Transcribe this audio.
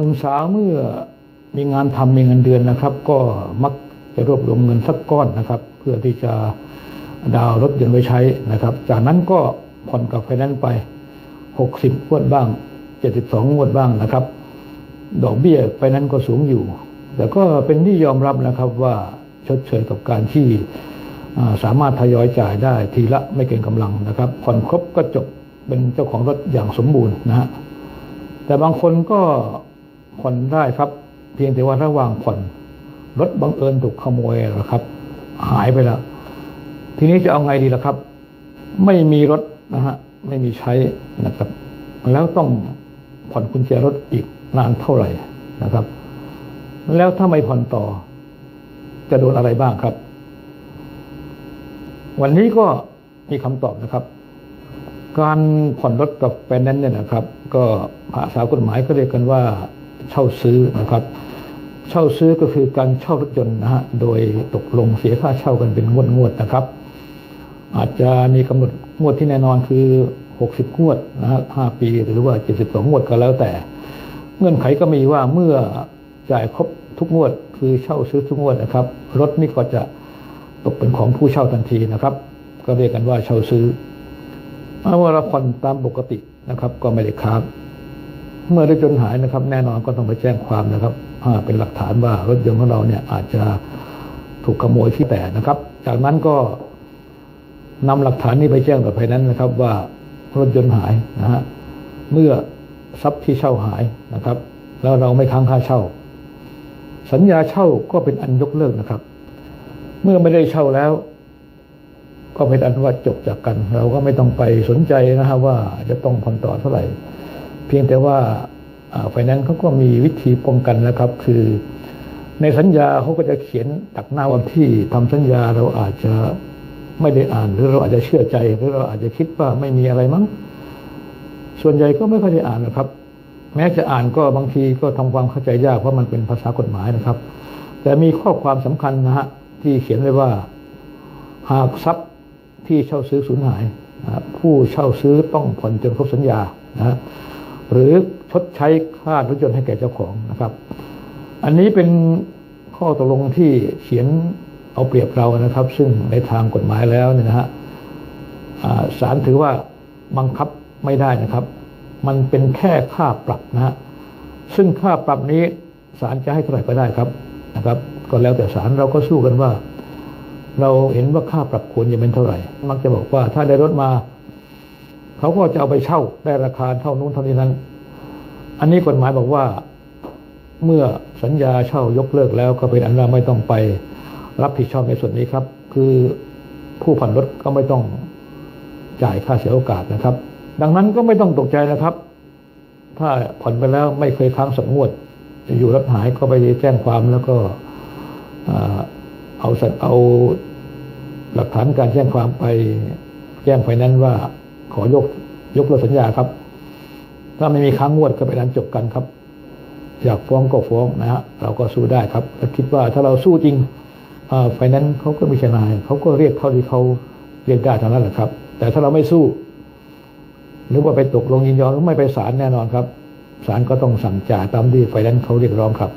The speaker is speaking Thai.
นุ่มสาวเมื่อมีงานทำมีเงินเดือนนะครับ ก็มักจะรวบรวมเงินสักก้อนนะครับ เพื่อที่จะดาวรถยนต์ไว้ใช้นะครับ จากนั้นก็ผ่อนกับไฟแนนซ์ไป 60งวดบ้าง 72งวดบ้างนะครับ ดอกเบี้ยไฟแนนซ์ก็สูงอยู่ แต่ก็เป็นที่ยอมรับนะครับว่าชดเชยกับการที่สามารถทยอยจ่ายได้ทีละไม่เกินกำลังนะครับผ่อนครบก็จบเป็นเจ้าของรถอย่างสมบูรณ์นะฮะแต่บางคนก็ ผ่อนได้ครับ เพียงแต่ว่าระหว่างผ่อนรถบังเอิญถูกขโมยนะครับ หายไปแล้ว ทีนี้จะเอาไงดีล่ะครับ ไม่มีรถนะฮะไม่มีใช้นะครับ แล้วต้องผ่อนกุญแจรถอีกนานเท่าไหร่นะครับ แล้วถ้าไม่ผ่อนต่อ จะโดนอะไรบ้างครับ วันนี้ก็มีคำตอบนะครับ การผ่อนรถกับไฟแนนซ์เนี่ยนะครับ ก็ภาษากฎหมายก็เรียกกันว่า เช่าซื้อนะครับ เช่าซื้อก็คือการเช่ารถยนต์นะฮะโดยตกลงเสียค่าเช่ากันเป็นงวดงวดๆนะครับ อาจจะมีกำหนดงวดที่แน่นอนคือ 60 งวดนะฮะ5ปีหรือว่า 72 งวดก็แล้วแต่ เงื่อนไขก็มีว่าเมื่อจ่ายครบทุกงวด คือเช่าซื้อทุกงวดนะครับ รถนี่ก็จะตกเป็นของผู้เช่าทันทีนะครับ ก็เรียกกันว่าเช่าซื้อเมื่อเราผ่อนตามปกตินะครับ ก็ไม่ได้ค้าง เมื่อรถยนต์หายนะครับ แน่นอนก็ต้องไปแจ้งความนะครับเป็นหลักฐานว่ารถยนต์ของเราเนี่ยอาจจะถูกขโมยที่แต่นะครับ จากนั้นก็นำหลักฐานนี้ไปแจ้งต่อภายนั้นนะครับ ว่ารถยนต์หายนะฮะเมื่อทรัพย์ที่เช่าหายนะครับ แล้วเราไม่ค้างค่าเช่า สัญญาเช่าก็เป็นอันยกเลิกนะครับ เมื่อไม่ได้เช่าแล้ว ก็เป็นอันว่าจบจากกัน เราก็ไม่ต้องไปสนใจนะครับว่าจะต้องผ่อนต่อเท่าไหร่ เพียงแต่ว่าไฟแนนซ์เขาก็มีวิธีป้องกันนะครับ คือ ในสัญญาเขาก็จะเขียนตักหน้าวันที่ทำสัญญาเราอาจจะไม่ได้อ่านหรือเราอาจจะเชื่อใจหรือเราอาจจะคิดว่าไม่มีอะไรมั้งส่วนใหญ่ก็ไม่ค่อยได้อ่านนะครับ แม้จะอ่านก็บางทีก็ทำความเข้าใจยากเพราะมันเป็นภาษากฎหมายนะครับ แต่มีข้อความสำคัญนะฮะที่เขียนไว้ว่า หากทรัพย์ที่เช่าซื้อสูญหาย ผู้เช่าซื้อต้องผ่อนจนครบสัญญานะ หรือชดใช้ค่ารถยนต์ให้แก่เจ้าของนะครับ อันนี้เป็นข้อตกลงที่เขียนเอาเปรียบเรานะครับ ซึ่งในทางกฎหมายแล้วเนี่ยนะฮะศาลถือว่าบังคับไม่ได้นะครับ มันเป็นแค่ค่าปรับนะฮะซึ่งค่าปรับนี้ศาลจะให้เท่าไหร่ก็ได้ครับนะครับ ก็แล้วแต่ศาลเราก็สู้กันว่า เราเห็นว่าค่าปรับควรจะเป็นเท่าไหร่ มักจะบอกว่าถ้าได้รถมา เขาก็จะเอาไปเช่าได้ราคาเท่านู้นเท่านี้นั้น อันนี้กฎหมายบอกว่าเมื่อสัญญาเช่ายกเลิกแล้วก็เป็นอันว่าไม่ต้องไปรับผิดชอบในส่วนนี้ครับ คือผู้ผ่อนรถก็ไม่ต้องจ่ายค่าเสียโอกาสนะครับ ดังนั้นก็ไม่ต้องตกใจนะครับ ถ้าผ่อนไปแล้วไม่เคยค้างสักงวด อยู่รถหายก็ไปแจ้งความแล้วก็เอาสัเอาหลักฐานการแจ้งความไปแจ้งไฟแนนซ์ว่า ขอยกยกเลิกสัญญาครับ ถ้าไม่มีค้างงวดก็เป็นอันจบกันครับ อยากฟ้องก็ฟ้องนะฮะเราก็สู้ได้ครับและคิดว่าถ้าเราสู้จริงไฟแนนซ์เขาก็มีทนายเขาก็เรียกเท่าที่เขาเรียกได้เท่านั้นแหละครับ แต่ถ้าเราไม่สู้ หรือว่าไปตกลงยินยอมหรือไม่ไปศาลแน่นอนครับศาลก็ต้องสั่งจ่ายตามที่ไฟแนนซ์เขาเรียกร้องครับ